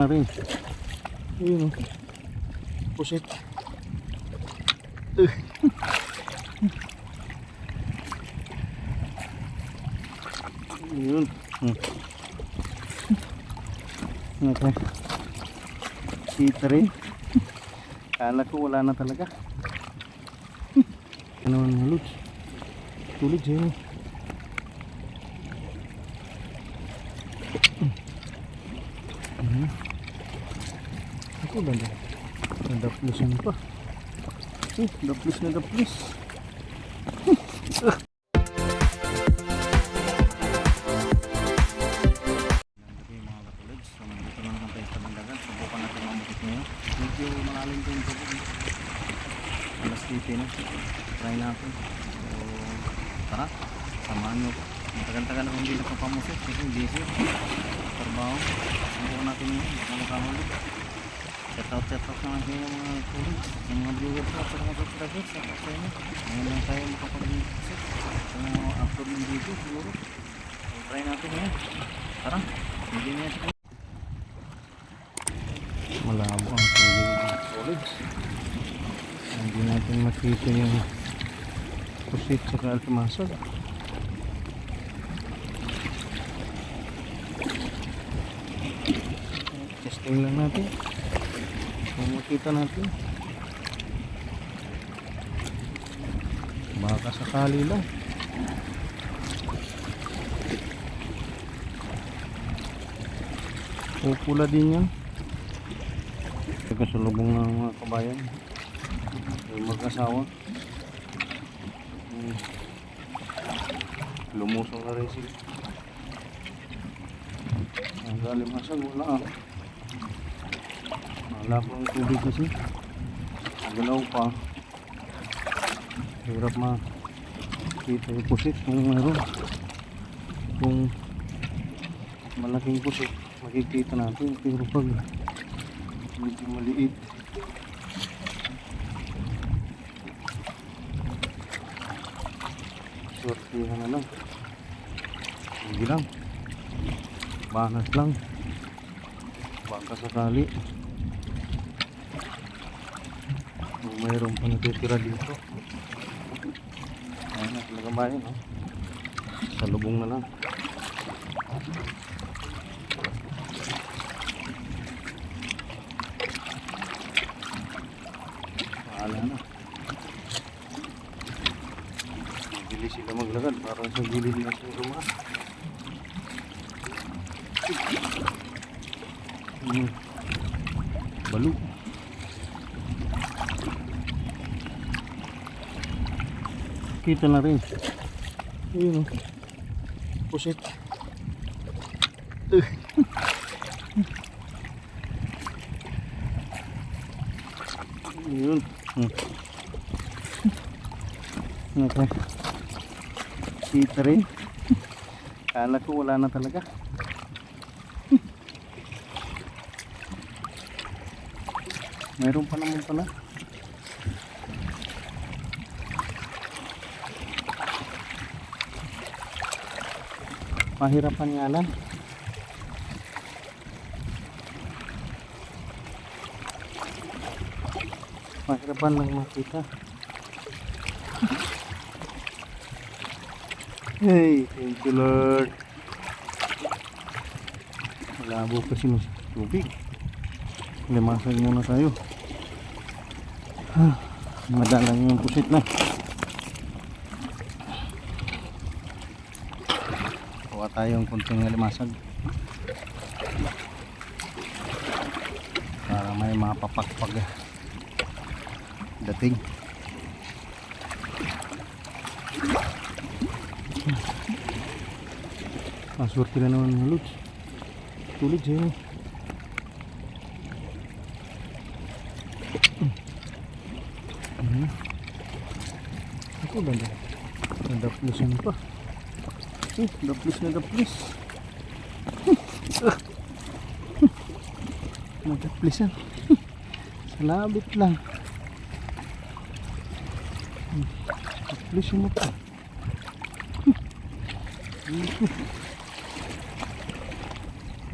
na rin. Ayun o. Pusit. Ugh. Ayun. Hmm. Okay. Kita rin. Kala ko wala na talaga. Ano ang halot? Tulid siya. Mhm. Ako ba na? Nadaplusan pa. Eh, daplis na daplis. Okay mga katulad, so nandito na naman tayo sa Bandagan. Subukan natin mamukit ngayon. Medyo malalim din ito. Alas 7 na. Try natin. So, tara. Samahan nyo. ko. Matagal-tagal akong hindi nagpapamusik kasi busy. Trabaho. Subukan natin ngayon. Baka makamuli. Shout out, shout out naman kayo mga tulad. Sa mga viewers ko at sa mga subscribers. Shout out sa inyo. Ngayon lang tayo makapag-musik. Sa mga upload ng video siguro. Try natin ngayon. Tara. Hindi niya siya. Malabo ang college. Hindi natin makita yung pusit sa kalmasag. Testing lang natin. Kung makita natin. Baka sakali lang. Pupula din yan. Kasalubong ng mga kabayan. Yung mag-asawa. Hmm. Lumusong na rin sila. Ang galing masag, wala ah. Wala ko ang tubig kasi. Galaw pa. Hirap ma kita yung pusit kung meron. Kung malaking pusit, makikita natin. Pero pag medyo maliit, sortihan na lang. Hindi lang. Banas lang. Baka sakali. Kung mayroon pa natitira dito. Ayun na talaga ba yun, no? Salubong na lang. Paala na. Mabilis sila maglakad. Parang sa gilid na sa rumah. Hmm. Balo. Kita na rin. Ayun o. Pusit. Ugh. Ayun. Hmm. Okay. Kita rin. Kala ko wala na talaga. Mayroon pa naman pala. Mahirapan nga lang. Mahirapan lang makita. Hey, thank you Lord. Malabo kasi mas tubig. Limasan muna tayo. Madalang yung pusit na. Kuha tayong kunting limasag. Para may mapapakpag dating. Maswerte na naman ng lods. Tulid siya. Mhm. Ako ba na? Nadaplusan pa. Eh, daplis na daplis. Nadaplisan. Sa labit lang. Daplisan mo pa.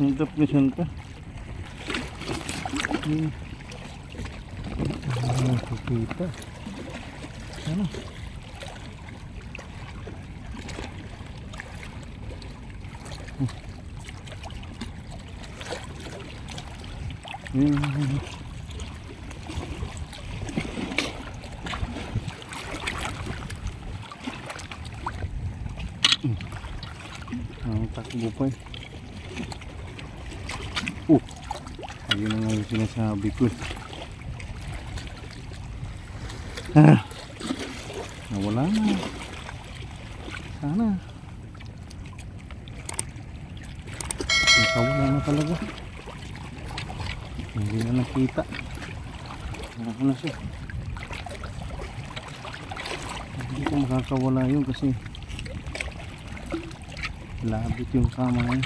Nadaplisan pa. Yun. Ah, kikita. Ano? Yun. Ang takbo pa eh. Oh, ayun na nga yung sinasabi ko. Ah, nawala na. Sana. Nakawala na talaga. Nakita. Ano na siya. Hindi ko makakawala yun kasi labit yung sama niya.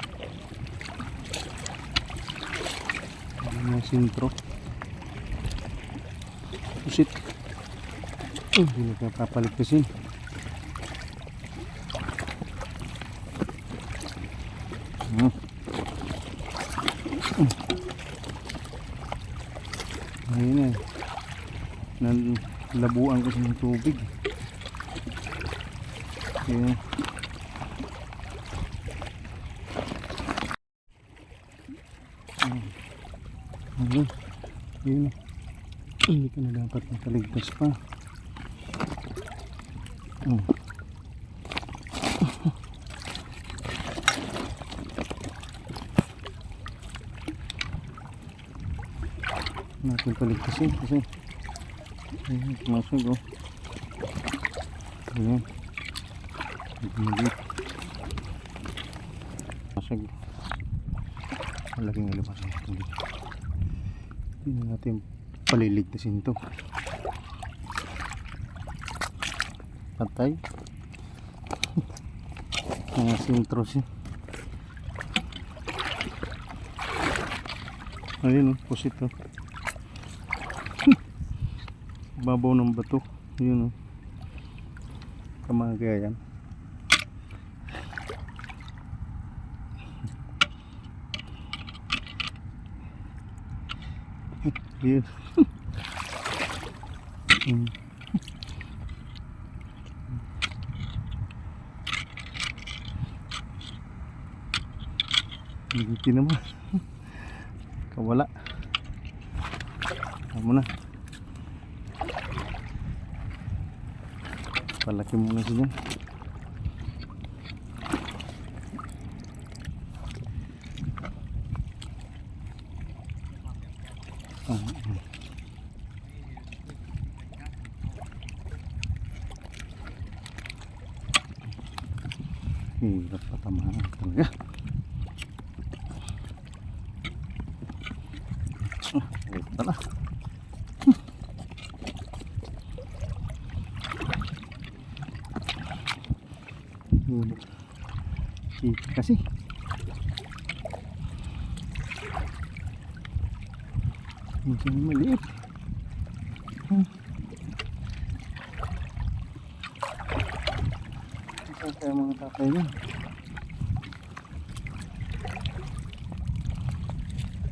Ano yung sintro. Pusit. Hindi na papalit kasi. Hmm. Ayun na. Nan labuan kasi ng tubig. Ayun. Ayun. Ayun. Hindi ka na dapat makaligtas pa. Oh. Natin paligtasin kasi ayun, pumasok oh. Ayun. Maliit masag malaking alabas ito hindi na natin paliligtasin to. Patay. Mga sintro siya. Ayun oh pusit oh babaw ng bato yun oh kamagaya yan yun Hmm. Hindi naman. Kawala. Tama na. Palaki muna siya dyan. Ah, ah. Hirap patamaan talaga. Yun. Ito kasi. Medyo maliit. Hmm. Saan kaya mga tatay yan?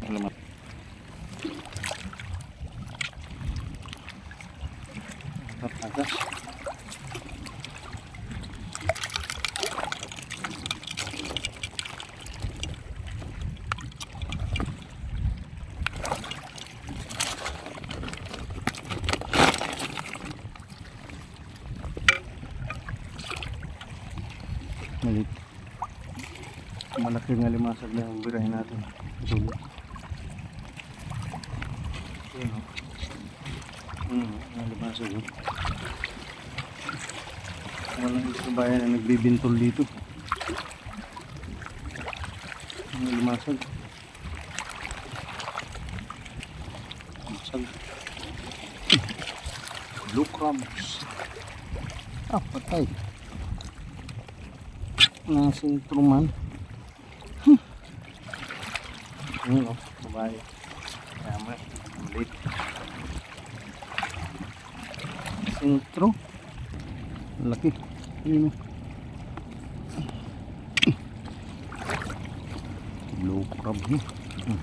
Alamat. Malit. Malaki nga limasag na yung birahin natin. Dulo. Ayan o. Hmm, nga limasag o. Walang isang bayan na nagbibintol dito. Nga limasag. Limasag. Blue crumbs. Ah, patay ng sintruman. Hmm. Ayun o, babae. Tama, maliit. Sintro. Laki. Ayun o. Blue crab niya. Hmm.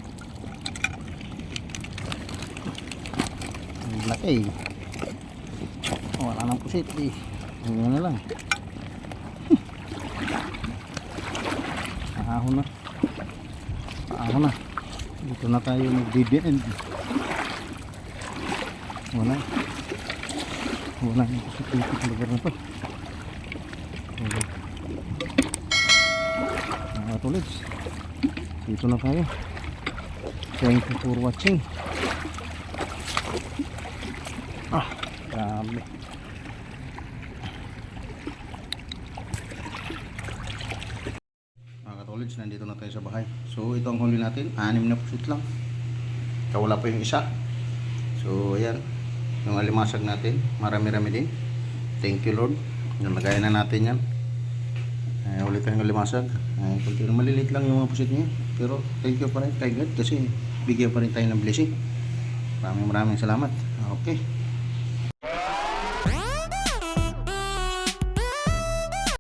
laki. Oh, wala nang pusit eh. Ano na lang. Ahon na. Ahon na. Dito na tayo mag-BBN. Wala. Wala pusit dito sa lugar na to. Wala. Mga tulids. Dito na tayo. Thank you for watching. Ah, grabe. Katolids, nandito na tayo sa bahay. So, ito ang huli natin. Anim na pusit lang. Kawala pa yung isa. So, ayan. Yung alimasag natin. Marami-rami din. Thank you, Lord. Nalagay na natin yan. Ay, ulit tayong alimasag. Ay, kunti maliliit lang yung mga pusit niya. Pero, thank you pa rin kay God kasi bigyan pa rin tayo ng blessing. Maraming maraming salamat. Okay.